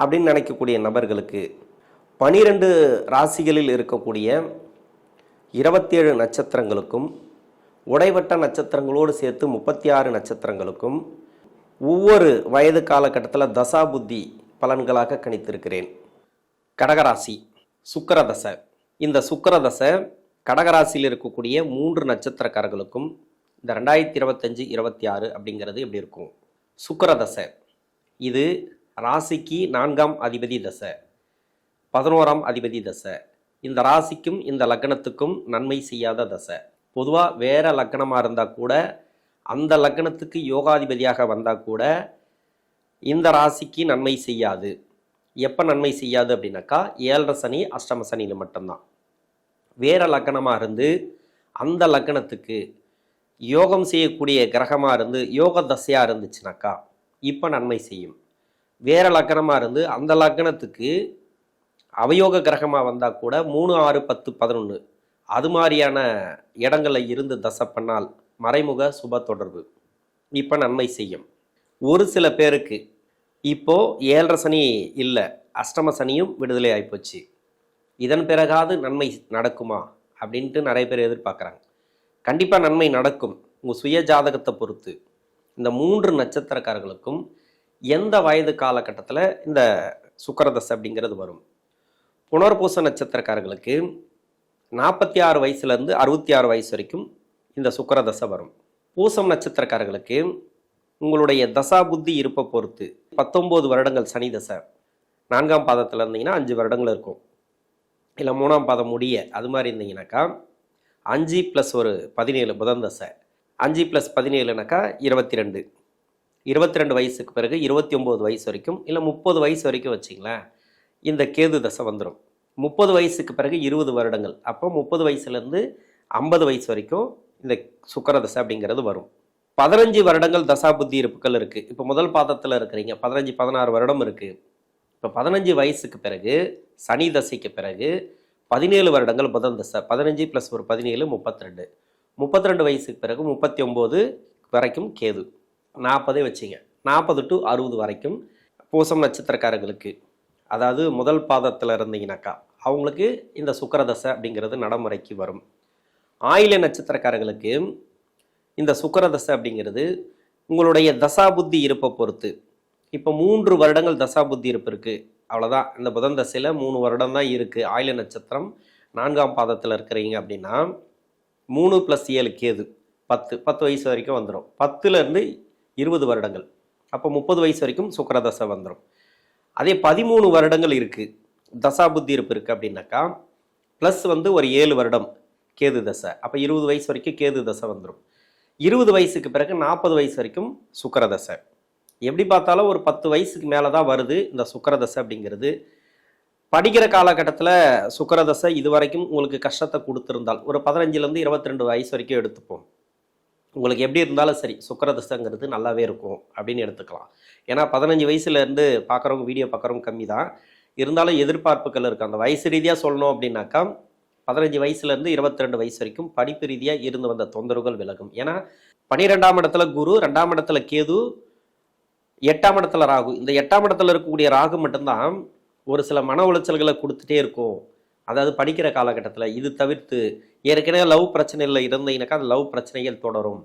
அப்படின்னு நினைக்கக்கூடிய நபர்களுக்கு பனிரெண்டு ராசிகளில் இருக்கக்கூடிய இருபத்தேழு நட்சத்திரங்களுக்கும் உடைவட்ட நட்சத்திரங்களோடு சேர்த்து முப்பத்தி ஆறு நட்சத்திரங்களுக்கும் ஒவ்வொரு வயது காலகட்டத்தில் தசா புத்தி பலன்களாக கணித்திருக்கிறேன். கடகராசி சுக்கிரதசை. இந்த சுக்கிரதசை கடகராசியில் இருக்கக்கூடிய மூன்று நட்சத்திரக்காரர்களுக்கும் இந்த ரெண்டாயிரத்தி இருபத்தஞ்சு இருபத்தி ஆறு அப்படிங்கிறது எப்படி இருக்கும்? சுக்கரதசை. இது ராசிக்கு நான்காம் அதிபதி தசை பதினோராம் அதிபதி தசை. இந்த ராசிக்கும் இந்த லக்னத்துக்கும் நன்மை செய்யாத தசை. பொதுவாக வேற லக்னமாக இருந்தால் கூட அந்த லக்னத்துக்கு யோகாதிபதியாக வந்தால் கூட இந்த ராசிக்கு நன்மை செய்யாது. எப்போ நன்மை செய்யாது அப்படின்னாக்கா ஏழரை சனி அஷ்டம சனியில் மட்டும்தான். வேற லக்னமாக இருந்து அந்த லக்னத்துக்கு யோகம் செய்யக்கூடிய கிரகமாக இருந்து யோக தசையாக இருந்துச்சுனாக்கா இப்போ நன்மை செய்யும். வேற லக்னமாக இருந்து அந்த லக்னத்துக்கு அவயோக கிரகமாக வந்தால் கூட மூணு ஆறு பத்து பதினொன்று அது மாதிரியான இடங்களில் இருந்து தசை பண்ணால் மறைமுக சுப தொடர்பு. இப்போ நன்மை செய்யும். ஒரு சில பேருக்கு இப்போது ஏழரை சனி இல்லை அஷ்டம சனியும் விடுதலை ஆகிப்போச்சு இதன் பிறகாவது நன்மை நடக்குமா? அப்படின்ட்டு நிறைய பேர் எதிர்பார்க்குறாங்க. கண்டிப்பாக நன்மை நடக்கும். உங்கள் சுய ஜாதகத்தை பொறுத்து. இந்த மூன்று நட்சத்திரக்காரர்களுக்கும் எந்த வயது காலகட்டத்தில் இந்த சுக்கரதசை அப்படிங்கிறது வரும்? புனர்பூச நட்சத்திரக்காரர்களுக்கு நாற்பத்தி ஆறு வயசுலேருந்து அறுபத்தி ஆறு வயசு வரைக்கும் இந்த சுக்கரதசை வரும். பூசம் நட்சத்திரக்காரர்களுக்கு உங்களுடைய தசா புத்தி இருப்பை பொறுத்து பத்தொம்போது வருடங்கள் சனி தசை நான்காம் பாதத்தில் இருந்தீங்கன்னா அஞ்சு வருடங்கள் இருக்கும். இல்லை மூணாம் பாதம் முடிய அது மாதிரி இருந்தீங்கன்னாக்கா அஞ்சு ப்ளஸ் ஒரு பதினேழு புதன் தசை அஞ்சு ப்ளஸ் பதினேழுனாக்கா இருபத்தி ரெண்டு. இருபத்தி ரெண்டு வயசுக்கு பிறகு இருபத்தி ஒம்பது வயசு வரைக்கும் இல்லை முப்பது வயசு வரைக்கும் வச்சிங்களேன் இந்த கேது தசை வந்துடும் முப்பது வயசுக்கு பிறகு இருபது வருடங்கள். அப்போ முப்பது வயசுலேருந்து ஐம்பது வயசு வரைக்கும் இந்த சுக்கர தசை அப்படிங்கிறது வரும். பதினஞ்சு வருடங்கள் தசா புத்தி இருப்புகள் இருக்குது இப்போ முதல் பாதத்தில் இருக்கிறீங்க பதினஞ்சு பதினாறு வருடம் இருக்குது இப்போ பதினஞ்சு வயசுக்கு பிறகு சனி தசைக்கு பிறகு பதினேழு வருடங்கள் புதன் தசை. பதினஞ்சு ப்ளஸ் ஒரு பதினேழு முப்பத்தி ரெண்டு முப்பத்தி ரெண்டு வயசுக்கு பிறகு முப்பத்தி ஒம்பது வரைக்கும் கேது. நாற்பதே வச்சிங்க. நாற்பது டு அறுபது வரைக்கும் பூசம் நட்சத்திரக்காரங்களுக்கு அதாவது முதல் பாதத்தில் இருந்தீங்கனாக்கா அவங்களுக்கு இந்த சுக்கரதசை அப்படிங்கிறது நடைமுறைக்கு வரும். ஆயில நட்சத்திரக்காரங்களுக்கு இந்த சுக்கரதசை அப்படிங்கிறது உங்களுடைய தசா புத்தி இருப்பை பொறுத்து. இப்போ மூன்று வருடங்கள் தசா புத்தி இருப்பு இருக்குது அவ்வளோதான் இந்த புதன் தசையில் மூணு வருடம் தான் இருக்குது ஆயில நட்சத்திரம் நான்காம் பாதத்தில் இருக்கிறீங்க அப்படின்னா மூணு ப்ளஸ் ஏழு கேது பத்து பத்து வயசு வரைக்கும் வந்துடும் பத்துலேருந்து இருபது வருடங்கள். அப்போ முப்பது வயசு வரைக்கும் சுக்கரதசை வந்துடும் அதே பதிமூணு வருடங்கள் இருக்குது தசா புத்தி இருப்பு இருக்குது அப்படின்னாக்கா ப்ளஸ் வந்து ஒரு ஏழு வருடம் கேது தசை. அப்போ இருபது வயசு வரைக்கும் கேது தசை வந்துடும் இருபது வயசுக்கு பிறகு நாற்பது வயசு வரைக்கும் சுக்கரதசை. எப்படி பார்த்தாலும் ஒரு பத்து வயசுக்கு மேலே தான் வருது இந்த சுக்கரதசை அப்படிங்கிறது. படிக்கிற காலகட்டத்தில் சுக்கரதசை இது வரைக்கும் உங்களுக்கு கஷ்டத்தை கொடுத்துருந்தால் ஒரு பதினஞ்சுலேருந்து இருபத்தி ரெண்டு வயசு வரைக்கும் எடுத்துப்போம். உங்களுக்கு எப்படி இருந்தாலும் சரி சுக்கரதசைங்கிறது நல்லாவே இருக்கும் அப்படின்னு எடுத்துக்கலாம். ஏன்னா பதினஞ்சு வயசுலேருந்து பார்க்குறவங்க வீடியோ பார்க்குறவங்க கம்மி தான் இருந்தாலும் எதிர்பார்ப்புகள் இருக்குது அந்த வயசு ரீதியாக சொல்லணும் அப்படின்னாக்கா பதினஞ்சு வயசுலேருந்து இருபத்தி ரெண்டு வயசு வரைக்கும் படிப்பு ரீதியாக இருந்து வந்த தொந்தரவுகள் விலகும். ஏன்னா பனிரெண்டாம் இடத்துல குரு ரெண்டாம் இடத்துல கேது எட்டாம் இடத்துல ராகு. இந்த எட்டாம் இடத்துல இருக்கக்கூடிய ராகு மட்டும்தான் ஒரு சில மன உளைச்சல்களை கொடுத்துட்டே இருக்கும். அதாவது படிக்கிற காலகட்டத்தில் இது தவிர்த்து ஏற்கனவே லவ் பிரச்சனையில் இருந்தீங்கன்னாக்கா அந்த லவ் பிரச்சனைகள் தொடரும்.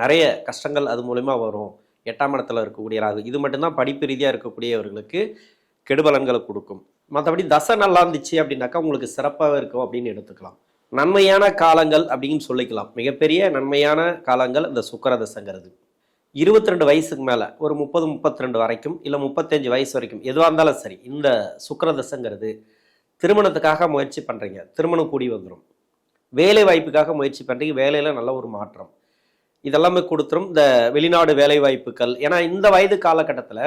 நிறைய கஷ்டங்கள் அது மூலயமா வரும். எட்டாம் இடத்துல இருக்கக்கூடிய ராகு. இது மட்டும்தான் படிப்பு ரீதியாக இருக்கக்கூடியவர்களுக்கு கெடுபலன்களை கொடுக்கும். மற்றபடி தசை நல்லா இருந்துச்சு அப்படின்னாக்கா உங்களுக்கு சிறப்பாக இருக்கும் அப்படின்னு எடுத்துக்கலாம். நன்மையான காலங்கள் அப்படின்னு சொல்லிக்கலாம். மிகப்பெரிய நன்மையான காலங்கள் இந்த சுக்கரதசங்கிறது இருபத்தி ரெண்டு வயசுக்கு மேலே ஒரு முப்பது முப்பத்தி ரெண்டு வரைக்கும் இல்லை முப்பத்தஞ்சு வயசு வரைக்கும் எதுவாக இருந்தாலும் சரி இந்த சுக்கரதசங்கிறது திருமணத்துக்காக முயற்சி பண்ணுறீங்க திருமணம் கூடி வந்துடும் வேலை வாய்ப்புக்காக முயற்சி பண்ணுறீங்க வேலையில் நல்ல ஒரு மாற்றம். இதெல்லாமே கொடுத்துரும். இந்த வெளிநாடு வேலை வாய்ப்புகள் ஏன்னா இந்த வயது காலகட்டத்தில்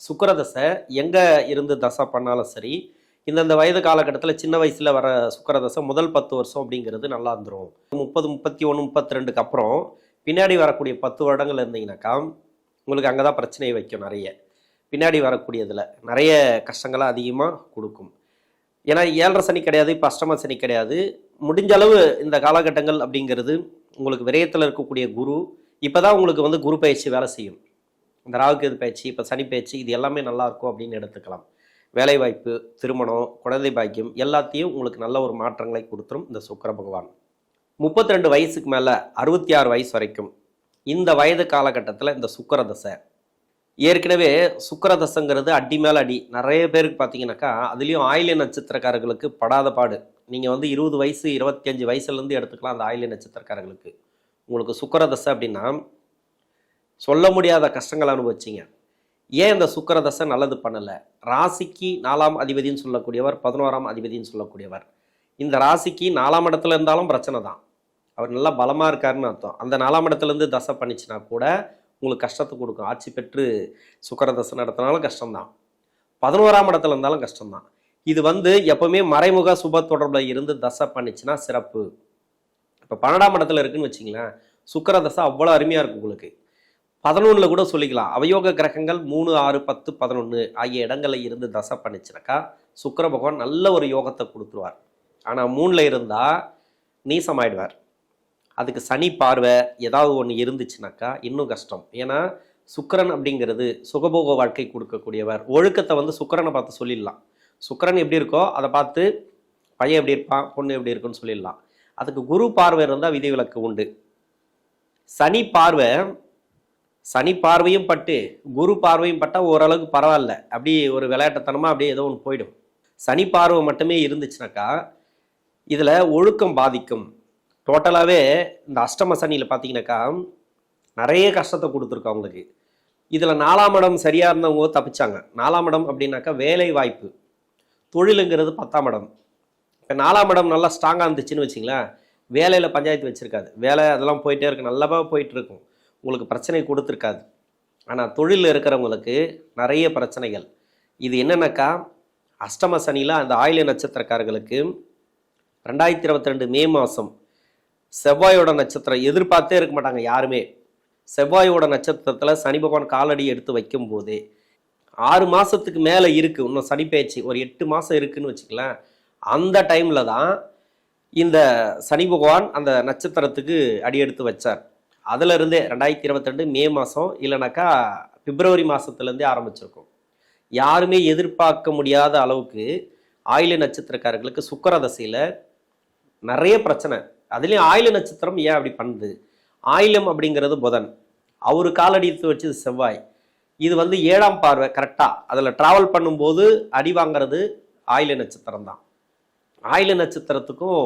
சுக்கரதசை எங்கே இருந்து தசை பண்ணாலும் சரி இந்தந்த வயது காலகட்டத்தில் சின்ன வயசில் வர சுக்கரதசை முதல் பத்து வருஷம் அப்படிங்கிறது நல்லா இருந்துரும். முப்பது முப்பத்தி ஒன்று முப்பத்தி ரெண்டுக்கு அப்புறம் பின்னாடி வரக்கூடிய பத்து வருடங்கள் இருந்தீங்கன்னாக்கா உங்களுக்கு அங்கே தான் பிரச்சனையை வைக்கும் நிறைய. பின்னாடி வரக்கூடியதில் நிறைய கஷ்டங்களை அதிகமாக கொடுக்கும். ஏன்னா ஏழரை சனி கிடையாது இப்போ அஷ்டம சனி கிடையாது. முடிஞ்ச அளவு இந்த காலகட்டங்கள் அப்படிங்கிறது உங்களுக்கு விரயத்தில் இருக்கக்கூடிய குரு இப்போ தான் உங்களுக்கு வந்து குரு பயிற்சி வேலை செய்யும். இந்த ராகுகேது பயிற்சி இப்போ சனி பயிற்சி இது எல்லாமே நல்லாயிருக்கும் அப்படின்னு எடுத்துக்கலாம். வேலைவாய்ப்பு திருமணம் குழந்தை பாக்கியம் எல்லாத்தையும் உங்களுக்கு நல்ல ஒரு மாற்றங்களை கொடுத்துரும் இந்த சுக்கிர பகவான். முப்பத்தி ரெண்டு வயசுக்கு மேலே அறுபத்தி ஆறு வயசு வரைக்கும் இந்த வயது காலகட்டத்தில் இந்த சுக்கர தசை. ஏற்கனவே சுக்கரதசங்கிறது அடி மேலே அடி. நிறைய பேருக்கு பார்த்தீங்கன்னாக்கா அதுலேயும் ஆயில்ய நட்சத்திரக்காரர்களுக்கு படாத பாடு. நீங்கள் வந்து இருபது வயசு இருபத்தஞ்சி வயசுலேருந்து எடுத்துக்கலாம் அந்த ஆயில்ய நட்சத்திரக்காரர்களுக்கு. உங்களுக்கு சுக்கரதசை அப்படின்னா சொல்ல முடியாத கஷ்டங்களை அனுபவிச்சிங்க. ஏன் இந்த சுக்கரதசை நல்லது பண்ணலை? ராசிக்கு நாலாம் அதிபதின்னு சொல்லக்கூடியவர் பதினோராம் அதிபதின்னு சொல்லக்கூடியவர். இந்த ராசிக்கு நாலாம் இடத்துல இருந்தாலும் பிரச்சனை தான். அவர் நல்லா பலமாக இருக்காருன்னு அர்த்தம். அந்த நாலாம் இடத்துலேருந்து தசை பண்ணிச்சுன்னா கூட உங்களுக்கு கஷ்டத்தை கொடுக்கும். ஆட்சி பெற்று சுக்கரதசை நடத்தினாலும் கஷ்டம்தான். பதினோராம் இடத்துல இருந்தாலும் கஷ்டம்தான். இது வந்து எப்பவுமே மறைமுக சுப தொடர்பில் இருந்து தசை பண்ணிச்சுன்னா சிறப்பு. இப்போ பன்னெண்டாம் இடத்துல இருக்குன்னு வச்சிங்களேன் சுக்கரதசை அவ்வளோ அருமையாக இருக்கும் உங்களுக்கு. பதினொன்றில் கூட சொல்லிக்கலாம். அவயோக கிரகங்கள் மூணு ஆறு பத்து பதினொன்று ஆகிய இடங்களில் இருந்து தசை பண்ணிச்சுனாக்கா சுக்கர பகவான் நல்ல ஒரு யோகத்தை கொடுத்துருவார். ஆனால் மூணில் இருந்தால் நீசமாயிடுவார். அதுக்கு சனி பார்வை ஏதாவது ஒன்று இருந்துச்சுனாக்கா இன்னும் கஷ்டம். ஏன்னா சுக்கரன் அப்படிங்கிறது சுகபோக வாழ்க்கை கொடுக்கக்கூடியவர். ஒழுக்கத்தை வந்து சுக்கிரனை பார்த்து சொல்லிடலாம். சுக்கரன் எப்படி இருக்கோ அதை பார்த்து பையன் எப்படி இருப்பான் பொண்ணு எப்படி இருக்குன்னு சொல்லிடலாம். அதுக்கு குரு பார்வை இருந்தால் விதிவிலக்கு உண்டு. சனி பார்வை சனி பார்வையும் பட்டு குரு பார்வையும் பட்டா ஓரளவுக்கு பரவாயில்ல. அப்படி ஒரு விளையாட்டுத்தனமாக அப்படியே ஏதோ ஒன்று போயிடும். சனி பார்வை மட்டுமே இருந்துச்சுனாக்கா இதில் ஒழுக்கம் பாதிக்கும். டோட்டலாகவே இந்த அஷ்டம சனியில் பார்த்தீங்கன்னாக்கா நிறைய கஷ்டத்தை கொடுத்துருக்கு அவங்களுக்கு. இதில் நாலாம் இடம் சரியாக இருந்தவங்க தப்பிச்சாங்க. நாலாம் இடம் அப்படின்னாக்கா வேலை வாய்ப்பு. தொழிலுங்கிறது பத்தாம் இடம். இப்போ நாலாம் இடம் நல்லா ஸ்ட்ராங்காக இருந்துச்சுன்னு வச்சிங்களேன் வேலையில் பஞ்சாயத்து வச்சுருக்காது. வேலை அதெல்லாம் போயிட்டே இருக்கு. நல்லாவே போயிட்டு இருக்கும் உங்களுக்கு பிரச்சனை கொடுத்துருக்காது. ஆனால் தொழிலில் இருக்கிறவங்களுக்கு நிறைய பிரச்சனைகள். இது என்னென்னாக்கா அஷ்டம சனியில் அந்த ஆயில நட்சத்திரக்காரர்களுக்கு ரெண்டாயிரத்தி இருபத்தி ரெண்டு மே மாதம் செவ்வாயோட நட்சத்திரம் எதிர்பார்த்தே இருக்க மாட்டாங்க யாருமே. செவ்வாயோட நட்சத்திரத்தில் சனி பகவான் காலடி எடுத்து வைக்கும்போதே ஆறு மாதத்துக்கு மேலே இருக்குது இன்னும் சனி பயிற்சி ஒரு எட்டு மாதம் இருக்குன்னு வச்சுக்கலாம் அந்த டைமில் தான் இந்த சனி பகவான் அந்த நட்சத்திரத்துக்கு அடி எடுத்து வச்சார். அதிலிருந்தே ரெண்டாயிரத்தி இருபத்திரெண்டு மே மாதம் இல்லைனாக்கா பிப்ரவரி மாதத்துலேருந்தே ஆரம்பிச்சிருக்கும். யாருமே எதிர்பார்க்க முடியாத அளவுக்கு ஆயில நட்சத்திரக்காரர்களுக்கு சுக்கர தசையில் நிறைய பிரச்சனை. அதுலேயும் ஆயில நட்சத்திரம் ஏன் அப்படி பண்ணுது? ஆயிலம் அப்படிங்கிறது புதன். அவர் காலடித்து வச்சது செவ்வாய். இது வந்து ஏழாம் பார்வை கரெக்டாக அதில் ட்ராவல் பண்ணும்போது அடி வாங்குறது ஆயில நட்சத்திரம் தான். ஆயில நட்சத்திரத்துக்கும்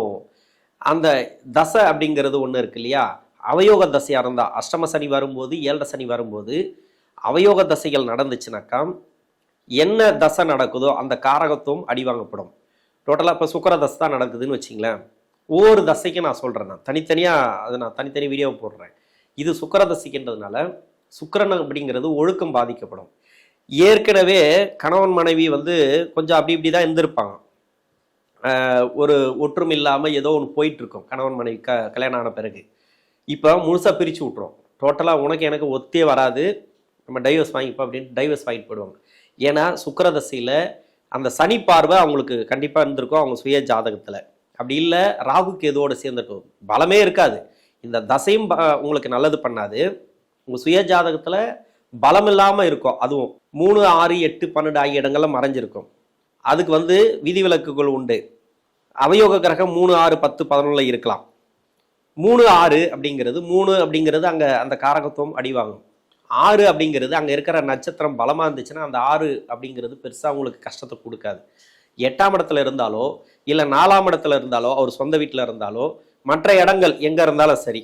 அந்த தசை அப்படிங்கிறது ஒன்று இருக்கு இல்லையா? அவயோக தசையாக இருந்தால் அஷ்டம சனி வரும்போது ஏழரை சனி வரும்போது அவயோக தசைகள் நடந்துச்சுனாக்கா என்ன தசை நடக்குதோ அந்த காரகத்துவம் அடி வாங்கப்படும். டோட்டலாக இப்போ சுக்கர தசை தான் நடக்குதுன்னு வச்சிங்களேன். ஒவ்வொரு தசைக்கும் நான் சொல்கிறேன் நான். தனித்தனியாக அதை நான் தனித்தனி வீடியோ போடுறேன். இது சுக்கர தசைக்கின்றதுனால சுக்கரன் அப்படிங்கிறது ஒழுக்கம் பாதிக்கப்படும். ஏற்கனவே கணவன் மனைவி வந்து கொஞ்சம் அப்படி இப்படி தான் இருந்திருப்பாங்க. ஒரு ஒற்றுமை இல்லாமல் ஏதோ ஒன்று போயிட்டுருக்கோம் கணவன் மனைவி க கல்யாணம் ஆன பிறகு. இப்போ முழுசாக பிரித்து விட்றோம் டோட்டலாக உனக்கு எனக்கு ஒத்தே வராது. நம்ம டைவர்ஸ் வாங்கிப்போம் அப்படின்னு டைவர்ஸ் வாங்கிட்டு போயிடுவாங்க. ஏன்னா சுக்கரதசையில் அந்த சனி பார்வை அவங்களுக்கு கண்டிப்பாக இருந்திருக்கும். அவங்க சுய ஜாதகத்தில். அப்படி இல்லை ராகு கேதுவோட சேர்ந்துருக்கும். பலமே இருக்காது. இந்த தசையும் ப- உங்களுக்கு நல்லது பண்ணாது. உங்கள் சுய ஜாதகத்தில் பலம் இல்லாமல் இருக்கும். அதுவும் மூணு ஆறு எட்டு பன்னெண்டு ஆகிய இடங்கள்ல மறைஞ்சிருக்கும். அதுக்கு வந்து விதிவிலக்குகள் உண்டு. அவயோக கிரகம் மூணு ஆறு பத்து பதினொன்றில் இருக்கலாம். மூணு ஆறு அப்படிங்கிறது மூணு அப்படிங்கிறது அங்கே அந்த காரகத்துவம் அடிவாங்கும். ஆறு அப்படிங்கிறது அங்கே இருக்கிற நட்சத்திரம் பலமாக இருந்துச்சுன்னா அந்த ஆறு அப்படிங்கிறது பெருசாக உங்களுக்கு கஷ்டத்தை கொடுக்காது. எட்டாம் இடத்துல இருந்தாலோ இல்லை நாலாம் இடத்துல இருந்தாலோ அவர் சொந்த வீட்டில் இருந்தாலோ மற்ற இடங்கள் எங்கே இருந்தாலும் சரி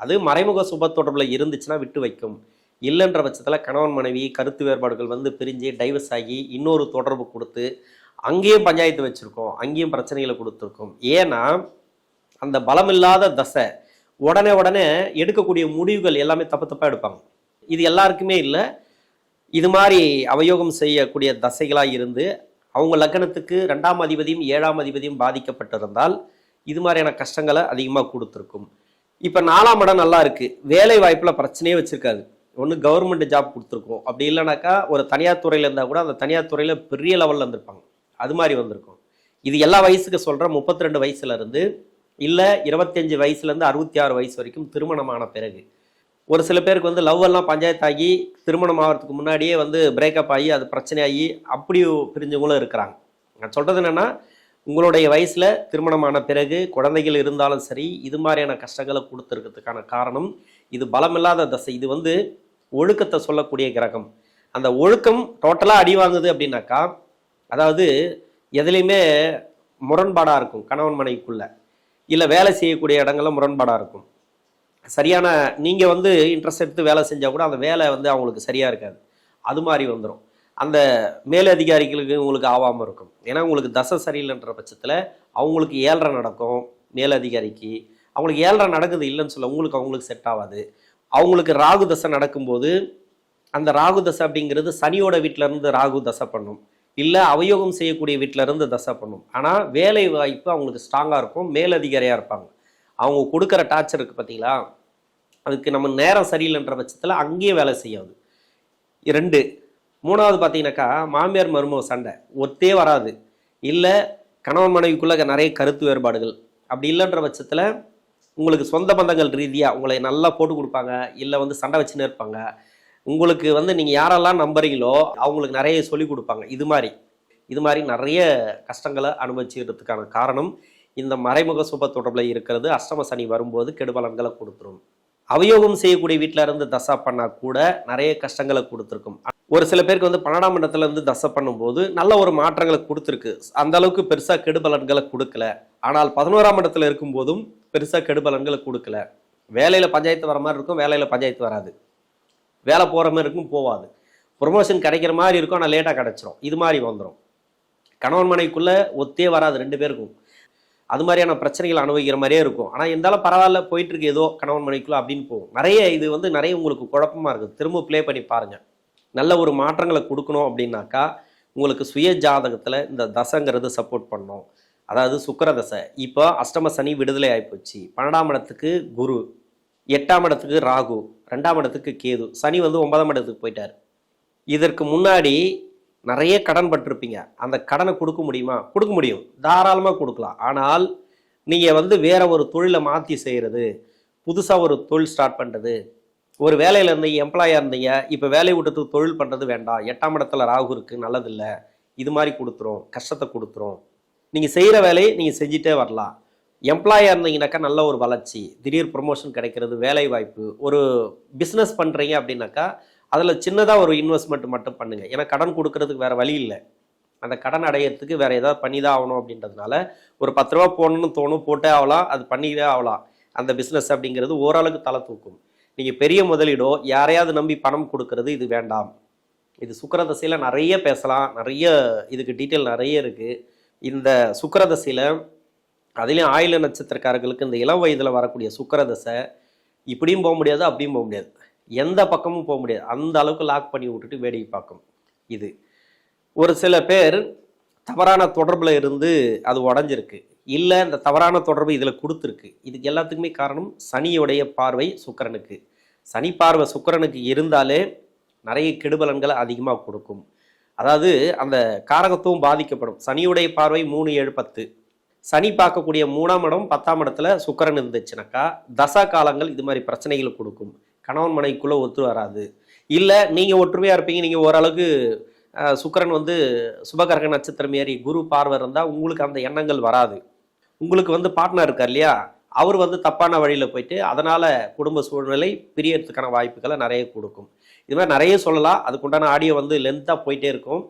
அது மறைமுக சுப தொடர்பில் இருந்துச்சுன்னா விட்டு வைக்கும். இல்லைன்ற பட்சத்தில் கணவன் மனைவி கருத்து வேறுபாடுகள் வந்து பிரிஞ்சு டைவர்ஸ் ஆகி இன்னொரு தொடர்பு கொடுத்து அங்கேயும் பஞ்சாயத்து வச்சுருக்கோம் அங்கேயும் பிரச்சனைகளை கொடுத்துருக்கோம். ஏன்னா அந்த பலமில்லாத தசை உடனே உடனே எடுக்கக்கூடிய முடிவுகள் எல்லாமே தப்பு தப்பாக எடுப்பாங்க. இது எல்லாருக்குமே இல்லை இது மாதிரி அவயோகம் செய்யக்கூடிய தசைகளாக இருந்து அவங்க லக்னத்துக்கு ரெண்டாம் அதிபதியும் ஏழாம் அதிபதியும் பாதிக்கப்பட்டிருந்தால் இது மாதிரியான கஷ்டங்களை அதிகமாக கொடுத்துருக்கும். இப்போ நாலாம் இடம் நல்லா இருக்குது வேலை வாய்ப்பில் பிரச்சனையே வச்சுருக்காது. ஒன்று கவர்மெண்ட் ஜாப் கொடுத்துருக்கோம். அப்படி இல்லைனாக்கா ஒரு தனியார் துறையில் இருந்தால் கூட அந்த தனியார் துறையில் பெரிய லெவலில் இருந்திருப்பாங்க. அது மாதிரி வந்திருக்கும். இது எல்லா வயசுக்கு சொல்கிறேன் முப்பத்தி ரெண்டு வயசுலேருந்து இல்லை இருபத்தஞ்சு வயசுலேருந்து அறுபத்தி ஆறு வயசு வரைக்கும் திருமணமான பிறகு. ஒரு சில பேருக்கு வந்து லவ் எல்லாம் பஞ்சாயத்தாகி திருமணம் ஆகிறதுக்கு முன்னாடியே வந்து பிரேக்கப் ஆகி அது பிரச்சனையாகி அப்படி பிரிஞ்சவங்களும் இருக்கிறாங்க. நான் சொல்கிறது என்னென்னா உங்களுடைய வயசில் திருமணமான பிறகு குழந்தைகள் இருந்தாலும் சரி இது மாதிரியான கஷ்டங்களை கொடுத்துருக்கிறதுக்கான காரணம் இது பலமில்லாத தசை. இது வந்து ஒழுக்கத்தை சொல்லக்கூடிய கிரகம். அந்த ஒழுக்கம் டோட்டலாக அடி வாங்குது அப்படின்னாக்கா அதாவது எதுலேயுமே முரண்பாடாக இருக்கும் கணவன் மனைவிக்குள்ளே. இல்லை வேலை செய்யக்கூடிய இடங்களில் முரண்பாடாக இருக்கும். சரியான நீங்கள் வந்து இன்ட்ரெஸ்ட் எடுத்து வேலை செஞ்சால் கூட அந்த வேலை வந்து அவங்களுக்கு சரியாக இருக்காது. அது மாதிரி வந்துடும் அந்த மேலதிகாரிகளுக்கு உங்களுக்கு ஆகாமல் இருக்கும். ஏன்னா உங்களுக்கு தசை சரியில்லைன்ற பட்சத்தில் அவங்களுக்கு ஏழரை நடக்கும் மேலதிகாரிக்கு அவங்களுக்கு ஏழரை நடக்குது இல்லைன்னு சொல்ல உங்களுக்கு அவங்களுக்கு செட் ஆகாது அவங்களுக்கு ராகு தசை நடக்கும்போது அந்த ராகு தசை அப்படிங்கிறது சனியோட வீட்ல இருந்து ராகு தசை பண்ணும். இல்லை அவயோகம் செய்யக்கூடிய வீட்ல இருந்து தசை பண்ணும். ஆனால் வேலை வாய்ப்பு அவங்களுக்கு ஸ்ட்ராங்காக இருக்கும். மேலதிகாரியாக இருப்பாங்க. அவங்க கொடுக்குற டார்ச்சர் இருக்குது பார்த்தீங்களா அதுக்கு நம்ம நேரம் சரியில்லைன்ற பட்சத்தில் அங்கேயே வேலை செய்யாது. ரெண்டு மூணாவது பார்த்தீங்கன்னாக்கா மாமியார் மருமக சண்டை. ஒத்தே வராது. இல்லை கணவன் மனைவிக்குள்ளே நிறைய கருத்து வேறுபாடுகள். அப்படி இல்லைன்ற பட்சத்தில் உங்களுக்கு சொந்த பந்தங்கள் ரீதியாக உங்களை நல்லா போட்டு கொடுப்பாங்க இல்லை வந்து சண்டை வச்சுன்னு இருப்பாங்க. உங்களுக்கு வந்து நீங்கள் யாரெல்லாம் நம்புறீங்களோ அவங்களுக்கு நிறைய சொல்லி கொடுப்பாங்க. இது மாதிரி. இது மாதிரி நிறைய கஷ்டங்களை அனுபவிச்சுக்கிறதுக்கான காரணம் இந்த மறைமுக சுப தொடர்பில் இருக்கிறது. அஷ்டம சனி வரும்போது கெடுபலன்களை கொடுத்துரும். அவயோகம் செய்யக்கூடிய வீட்டில் இருந்து தசா பண்ணா கூட நிறைய கஷ்டங்களை கொடுத்துருக்கும். ஒரு சில பேருக்கு வந்து பன்னெண்டாம் இடத்துல இருந்து தசை பண்ணும்போது நல்ல ஒரு மாற்றங்களை கொடுத்துருக்கு. அந்த அளவுக்கு பெருசா கெடுபலன்களை கொடுக்கல. ஆனால் பதினோராம் இடத்துல இருக்கும்போதும் பெருசா கெடுபலன்களை கொடுக்கல. வேலையில பஞ்சாயத்து வர மாதிரி இருக்கும் வேலையில பஞ்சாயத்து வராது. வேலை போற மாதிரி இருக்கும் போவாது. ப்ரொமோஷன் கிடைக்கிற மாதிரி இருக்கும் ஆனால் லேட்டாக கிடைச்சிரும். இது மாதிரி வந்துடும் கணவன் மனைவிக்குள்ள ஒத்தே வராது ரெண்டு பேருக்கும். அது மாதிரியான பிரச்சனைகள் அனுபவிக்கிற மாதிரியே இருக்கும். ஆனால் இருந்தாலும் பரவாயில்ல போயிட்டுருக்கு. ஏதோ கணவன் மனைவிக்குள்ள அப்படின்னு போகும். நிறைய இது வந்து நிறைய உங்களுக்கு குழப்பமா இருக்குது. திரும்ப ப்ளே பண்ணி பாருங்கள் நல்ல ஒரு மாற்றங்களை கொடுக்கணும் அப்படின்னாக்கா உங்களுக்கு சுய ஜாதகத்தில் இந்த தசைங்கிறது சப்போர்ட் பண்ணும். அதாவது சுக்கர தசை. இப்போ அஷ்டம சனி விடுதலை ஆகிப்போச்சு பன்னெண்டாம் இடத்துக்கு குரு எட்டாம் இடத்துக்கு ராகு ரெண்டாம் இடத்துக்கு கேது. சனி வந்து ஒன்பதாம் இடத்துக்கு போயிட்டார். இதற்கு முன்னாடி நிறைய கடன் பட்டிருப்பீங்க. அந்த கடனை கொடுக்க முடியுமா? கொடுக்க முடியும். தாராளமாக கொடுக்கலாம். ஆனால் நீங்கள் வந்து வேற ஒரு தொழிலை மாற்றி செய்கிறது புதுசாக ஒரு தொழில் ஸ்டார்ட் பண்ணுறது ஒரு வேலையில் இருந்தீங்க எம்ப்ளாயாக இருந்தீங்க இப்போ வேலையை விட்டத்துக்கு தொழில் பண்ணுறது வேண்டாம். எட்டாம் இடத்துல ராகு இருக்குது நல்லதில்லை. இது மாதிரி கொடுத்துரும் கஷ்டத்தை கொடுத்துரும். நீங்கள் செய்கிற வேலையை நீங்கள் செஞ்சுட்டே வரலாம். எம்ப்ளாயாக இருந்தீங்கன்னாக்கா நல்ல ஒரு வளர்ச்சி திடீர் ப்ரொமோஷன் கிடைக்கிறது வேலை வாய்ப்பு ஒரு பிஸ்னஸ் பண்ணுறீங்க அப்படின்னாக்கா அதில் சின்னதாக ஒரு இன்வெஸ்ட்மெண்ட் மட்டும் பண்ணுங்கள் ஏன்னா கடன் கொடுக்கறதுக்கு வேறு வழி இல்லை. அந்த கடன் அடையிறதுக்கு வேறு ஏதாவது பண்ணி தான் ஆகணும் அப்படின்றதுனால ஒரு பத்து ரூபா போகணும்னு தோணும் போட்டே ஆகலாம் அது பண்ணிக்கிட்டே ஆகலாம். அந்த பிஸ்னஸ் அப்படிங்கிறது ஓரளவுக்கு தலை தூக்கும். நீங்கள் பெரிய முதலீடோ யாரையாவது நம்பி பணம் கொடுக்கறது இது வேண்டாம். இது சுக்கரதசையில் நிறைய பேசலாம். நிறைய இதுக்கு டீட்டெயில் நிறைய இருக்குது இந்த சுக்கரதசையில் அதுலேயும் ஆயுள நட்சத்திரக்காரர்களுக்கு இந்த இளம் வயதில் வரக்கூடிய சுக்கரதசை இப்படியும் போக முடியாது அப்படியும் போக முடியாது. எந்த பக்கமும் போக முடியாது. அந்த அளவுக்கு லாக் பண்ணி விட்டுட்டு வேடிக்கை பார்க்கும். இது. ஒரு சில பேர் தவறான தொடர்பில் இருந்து அது உடஞ்சிருக்கு. இல்லை இந்த தவறான தொடர்பு இதில் கொடுத்துருக்கு. இதுக்கு எல்லாத்துக்குமே காரணம் சனியுடைய பார்வை சுக்கரனுக்கு. சனி பார்வை சுக்கரனுக்கு இருந்தாலே நிறைய கெடுபலன்களை அதிகமாக கொடுக்கும். அதாவது அந்த காரகத்துவம் பாதிக்கப்படும். சனியுடைய பார்வை மூணு ஏழு பத்து. சனி பார்க்கக்கூடிய மூணாம் இடம் பத்தாம் இடத்துல சுக்கரன் இருந்துச்சுனாக்கா தசா காலங்கள் இது மாதிரி பிரச்சனைகளை கொடுக்கும். கணவன் மனைவிக்குள்ளே ஒத்து வராது. இல்லை நீங்கள் ஒற்றுமையாக இருப்பீங்க. நீங்கள் ஓரளவுக்கு சுக்கரன் வந்து சுபகரக நட்சத்திரம் ஏறி குரு பார்வை இருந்தால் உங்களுக்கு அந்த எண்ணங்கள் வராது. உங்களுக்கு வந்து பார்ட்னர் இருக்கார் இல்லையா? அவர் வந்து தப்பான வழியில் போயிட்டு அதனால் குடும்ப சூழ்நிலை பிரியறதுக்கான வாய்ப்புகளை நிறைய கொடுக்கும். இது மாதிரி நிறைய சொல்லலாம். அதுக்குண்டான ஆடியோ வந்து லென்த்தாக போயிட்டே இருக்கும்.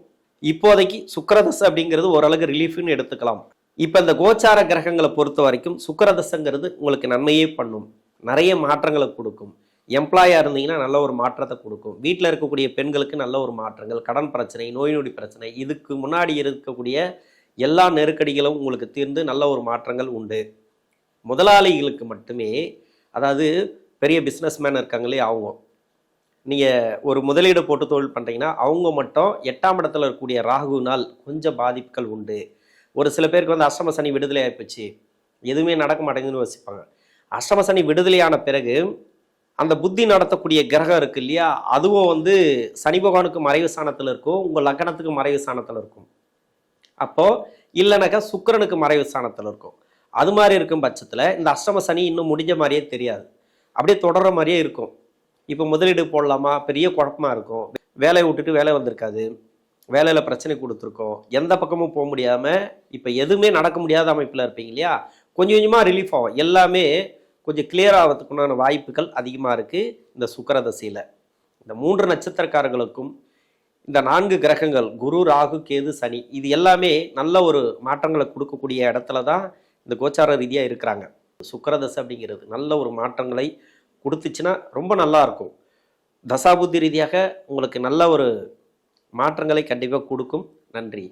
இப்போதைக்கு சுக்கரதசை அப்படிங்கிறது ஓரளவுக்கு ரிலீஃப்னு எடுத்துக்கலாம். இப்போ இந்த கோச்சார கிரகங்களை பொறுத்த வரைக்கும் சுக்கிரதசைங்கிறது உங்களுக்கு நன்மையே பண்ணும். நிறைய மாற்றங்களை கொடுக்கும். எம்ப்ளாயாக இருந்தீங்கன்னா நல்ல ஒரு மாற்றத்தை கொடுக்கும். வீட்டில் இருக்கக்கூடிய பெண்களுக்கு நல்ல ஒரு மாற்றங்கள் கடன் பிரச்சனை நோய் நொடி பிரச்சனை இதுக்கு முன்னாடி இருக்கக்கூடிய எல்லா நெருக்கடிகளும் உங்களுக்கு தீர்ந்து நல்ல ஒரு மாற்றங்கள் உண்டு. முதலாளிகளுக்கு மட்டுமே அதாவது பெரிய பிஸ்னஸ்மேன் இருக்காங்களே அவங்க. நீங்கள் ஒரு முதலீடு போட்டு தொழில் பண்ணுறீங்கன்னா அவங்க மட்டும் எட்டாம் இடத்துல இருக்கக்கூடிய ராகுனால் கொஞ்சம் பாதிப்புகள் உண்டு. ஒரு சில பேருக்கு வந்து அஷ்டம சனி விடுதலை ஆயிப்போச்சு. எதுவுமே நடக்க மாட்டேங்குதுன்னு வசிப்பாங்க அஷ்டம சனி விடுதலையான பிறகு அந்த புத்தி நடத்தக்கூடிய கிரகம் இருக்கு இல்லையா? அதுவும் வந்து சனி பகவானுக்கு மறைவு ஸ்தானத்தில் இருக்கும். உங்கள் லக்னத்துக்கு மறைவு ஸ்தானத்தில் இருக்கும். அப்போது இல்லைனாக்கா சுக்கிரனுக்கு மறைவு ஸ்தானத்தில் இருக்கும். அது மாதிரி இருக்கும் பட்சத்தில் இந்த அஷ்டம சனி இன்னும் முடிஞ்ச மாதிரியே தெரியாது. அப்படியே தொடர்ற மாதிரியே இருக்கும். இப்போ முதலீடு போடலாமா? பெரிய குழப்பமா இருக்கும். வேலையை விட்டுட்டு வேலை வந்திருக்காது. வேலையில் பிரச்சனை கொடுத்துருக்கோம். எந்த பக்கமும் போக முடியாமல் இப்போ எதுவுமே நடக்க முடியாத அமைப்பில் இருப்பீங்க இல்லையா? கொஞ்சம் கொஞ்சமாக ரிலீஃப் ஆகும். எல்லாமே கொஞ்சம் கிளியர் ஆகிறதுக்குண்டான வாய்ப்புகள் அதிகமாக இருக்குது இந்த சுக்கரதசையில் இந்த மூன்று நட்சத்திரக்காரர்களுக்கும் இந்த நான்கு கிரகங்கள் குரு ராகு கேது சனி இது எல்லாமே நல்ல ஒரு மாற்றங்களை கொடுக்கக்கூடிய இடத்துல தான் இந்த கோச்சார ரீதியாக இருக்கிறாங்க. சுக்கரதசை அப்படிங்கிறது நல்ல ஒரு மாற்றங்களை கொடுத்துச்சுன்னா ரொம்ப நல்லா இருக்கும். தசாபுத்தி ரீதியாக உங்களுக்கு நல்ல ஒரு மாற்றங்களை கண்டிப்பாக கொடுக்கும். நன்றி.